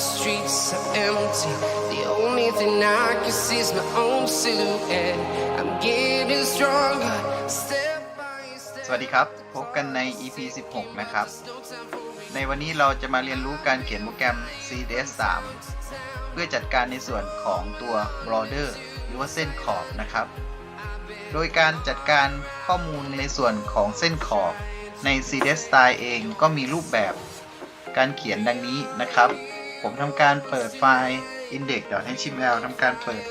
streets are empty. The only thing I can see is my own silhouette. I'm getting stronger, step by ส step. วัสดีครับ พบกันใน EP 16 นะครับ ในวันนี้เราจะมาเรียนรู้การเขียนโปรแกรม CSS 3 เพื่อจัดการในส่วนของตัว border หรือว่าเส้นขอบนะครับ โดยการจัดการข้อมูลในส่วนของเส้นขอบใน CSS Style เองก็มีรูปแบบการเขียนดังนี้นะครับ ผมทำการเปิดไฟล์ index.html ทำการเปิด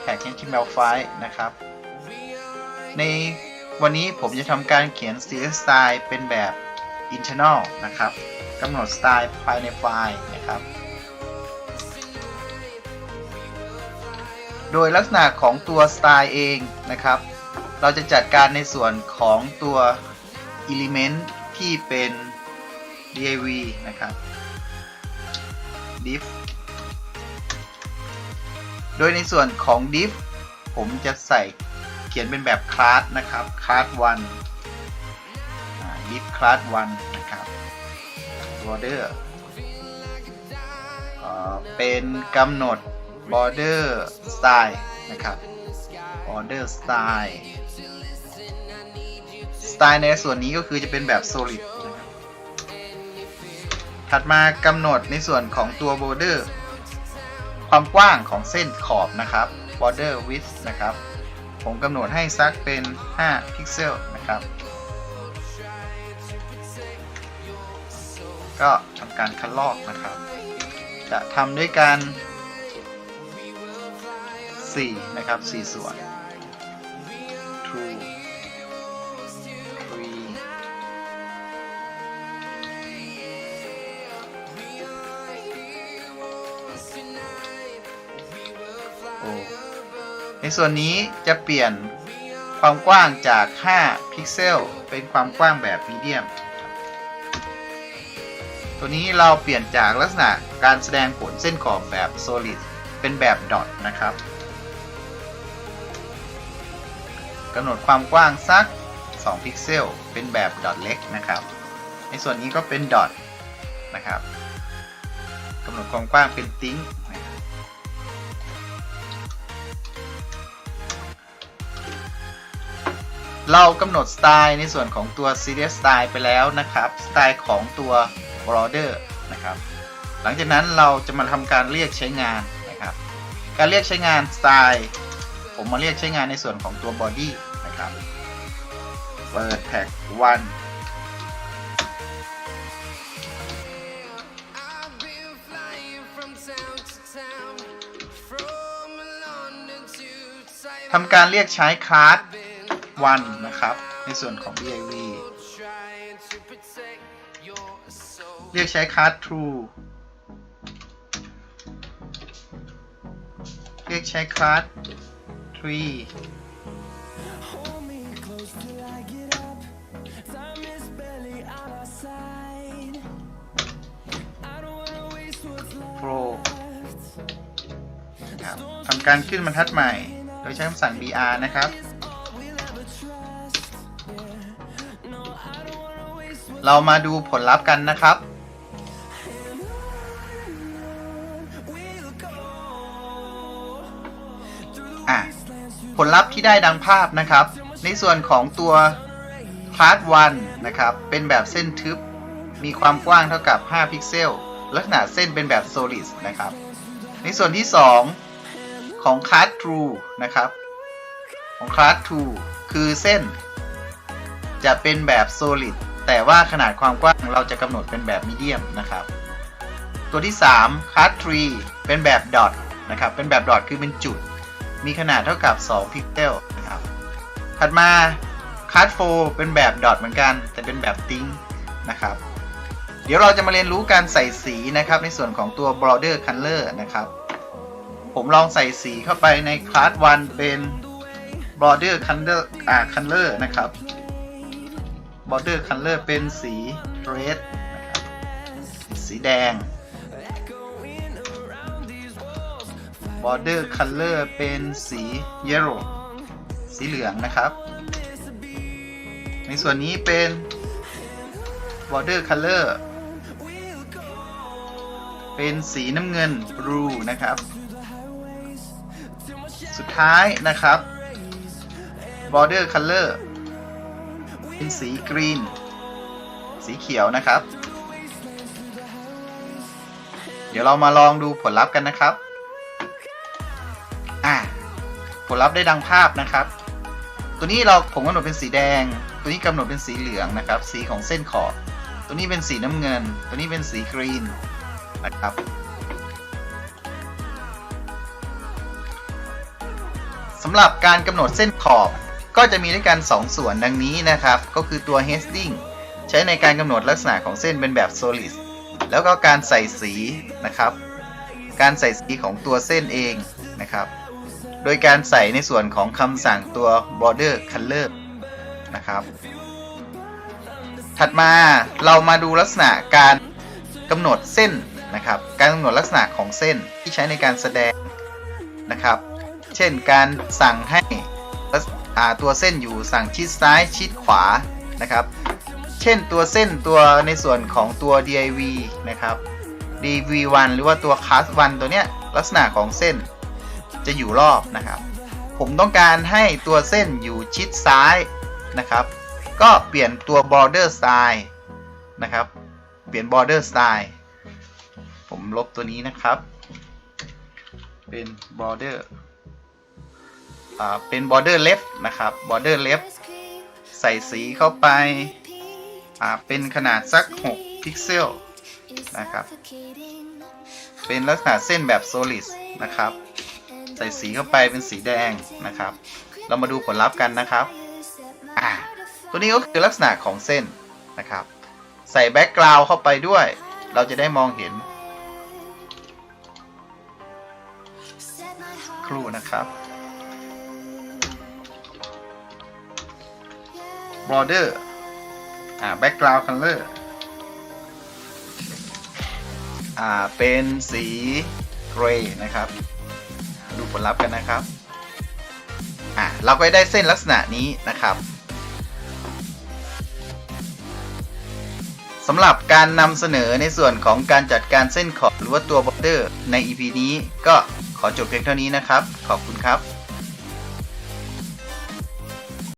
แท็ก html ไฟล์นะครับ ในวันนี้ผมจะทำการเขียน CSS style เป็นแบบ internal นะครับกำหนดสไตล์ภายในไฟล์นะครับ โดยลักษณะของตัวสไตล์เองนะครับ เราจะจัดการในส่วนของตัว element ที่เป็น div นะครับ div โดยในส่วนของ div ผมจะใส่เขียนเป็นแบบคลาสนะครับคลาส1อ่า div คลาส1นะครับ border เอ่อเป็นกำหนด border style นะครับ border style style ในส่วนนี้ก็คือจะเป็นแบบ solid นะ ถัดมากำหนดในส่วนของตัว border ความกว้างของเส้นขอบนะครับ border width นะครับ ผมกำหนดให้สักเป็น 5 พิกเซลนะครับ ก็ทำการคัดลอกนะครับ จะทำด้วยการ4นะครับ4ส่วน ในส่วนนี้จะเปลี่ยนความกว้างจาก 5 พิกเซล เป็นความกว้างแบบมีเดียม ตัวนี้เราเปลี่ยนจากลักษณะการแสดงผลเส้นขอบแบบ solid เป็นแบบดอทนะครับกำหนดความกว้างสัก 2 พิกเซล เป็นแบบดอทเล็กนะครับ ในส่วนนี้ก็เป็นดอทนะครับกำหนดความกว้างเป็นติ้ง เรากำหนดสไตล์ในส่วนของตัว Serious Style ไปแล้วนะครับ สไตล์ของตัว Border นะครับ หลังจากนั้นเราจะมาทำการเรียกใช้งานนะครับ การเรียกใช้งานสไตล์ผมมาเรียกใช้งานในส่วนของตัว Body นะครับ เปิดแท็ก one ทำการเรียกใช้คลาส วันนะครับ ในส่วนของ BIV เรียกใช้คัส true เรียกใช้คลาส tree โปรทำการขึ้นบรรทัดใหม่ โดยใช้คำสั่ง br นะครับ เรามาดูผลลัพธ์กันนะครับอะ wastelands, through ผลลัพธ์ที่ได้ดังภาพนะครับ ในส่วนของตัวพาร์ท1นะครับ เป็นแบบเส้นทึบ มีความกว้างเท่ากับ 5 พิกเซล ลักษณะเส้นเป็นแบบ solid นะครับ ในส่วนที่ 2 ของ class true นะครับ ของ class true คือเส้น จะเป็นแบบ solid แต่ว่าขนาดความกว้างเราจะกำหนดเป็นแบบ medium นะครับ ตัวที่3 class tree เป็นแบบ dot นะครับ เป็นแบบ dot คือเป็นจุด มีขนาดเท่ากับ 2 พิกเซลนะครับ ถัดมา class 4เป็นแบบ dot เหมือนกัน แต่เป็นแบบ think นะครับ เดี๋ยวเราจะมาเรียนรู้การใส่สีนะครับ ในส่วนของตัว border color นะครับ ผมลองใส่สีเข้าไปใน class 1 เป็น border color อ่า color นะครับ border color เป็นสี red นะครับสีแดง border color เป็นสี yellow สีเหลืองนะครับ ในส่วนนี้เป็น border color เป็นสีน้ำเงิน blue นะครับ สุดท้ายนะครับ border color เป็นสี green สีเขียวนะครับ เดี๋ยวเรามาลองดูผลลัพธ์กันนะครับ อ่าผลลัพธ์ได้ดังภาพนะครับ ตัวนี้เราผมกำหนดเป็นสีแดง ตัวนี้กำหนดเป็นสีเหลืองนะครับ สีของเส้นขอบ ตัวนี้เป็นสีน้ำเงิน ตัวนี้เป็นสีกรีนนะครับสำหรับการกำหนดเส้นขอบ ก็จะมีด้วยกัน 2 ส่วนดังนี้นะครับ ก็คือตัว heading ใช้ในการกำหนดลักษณะของเส้นเป็นแบบ solid แล้วก็การใส่สีนะครับ การใส่สีของตัวเส้นเองนะครับ โดยการใส่ในส่วนของคำสั่งตัว border color นะครับ ถัดมาเรามาดูลักษณะการกำหนดเส้นนะครับ การกำหนดลักษณะของเส้นที่ใช้ในการแสดงนะครับ เช่นการสั่งให้ ตัวเส้นอยู่สั่งชิดซ้ายชิดขวานะครับ เช่นตัวเส้นตัวในส่วนของตัว div นะครับ dv1 หรือว่าตัว class 1ตัวเนี้ยลักษณะของเส้นจะอยู่รอบนะครับ ผมต้องการให้ตัวเส้นอยู่ชิดซ้ายนะครับ ก็เปลี่ยนตัว border style นะครับ เปลี่ยน border style ผมลบตัวนี้นะครับ เป็น border เป็น border left นะครับ border left ใส่สีเข้าไปเป็นขนาดสัก 6 พิกเซลนะครับ เป็นลักษณะเส้นแบบ solid นะครับ ใส่สีเข้าไปเป็นสีแดงนะครับ เรามาดูผลลัพธ์กันนะครับตัวนี้ก็คือลักษณะของเส้นนะครับ ใส่แบ็กกราวด์เข้าไปด้วย เราจะได้มองเห็น ครูนะครับ border อ่า background color อ่า เป็นสี gray นะครับ ดูผลลัพธ์กันนะครับ อ่า เราก็ได้เส้นลักษณะนี้นะครับสำหรับการนำเสนอในส่วนของการจัดการเส้นขอบหรือว่าตัว border ใน EP นี้ก็ขอจบเพียงเท่านี้นะครับ ขอบคุณครับ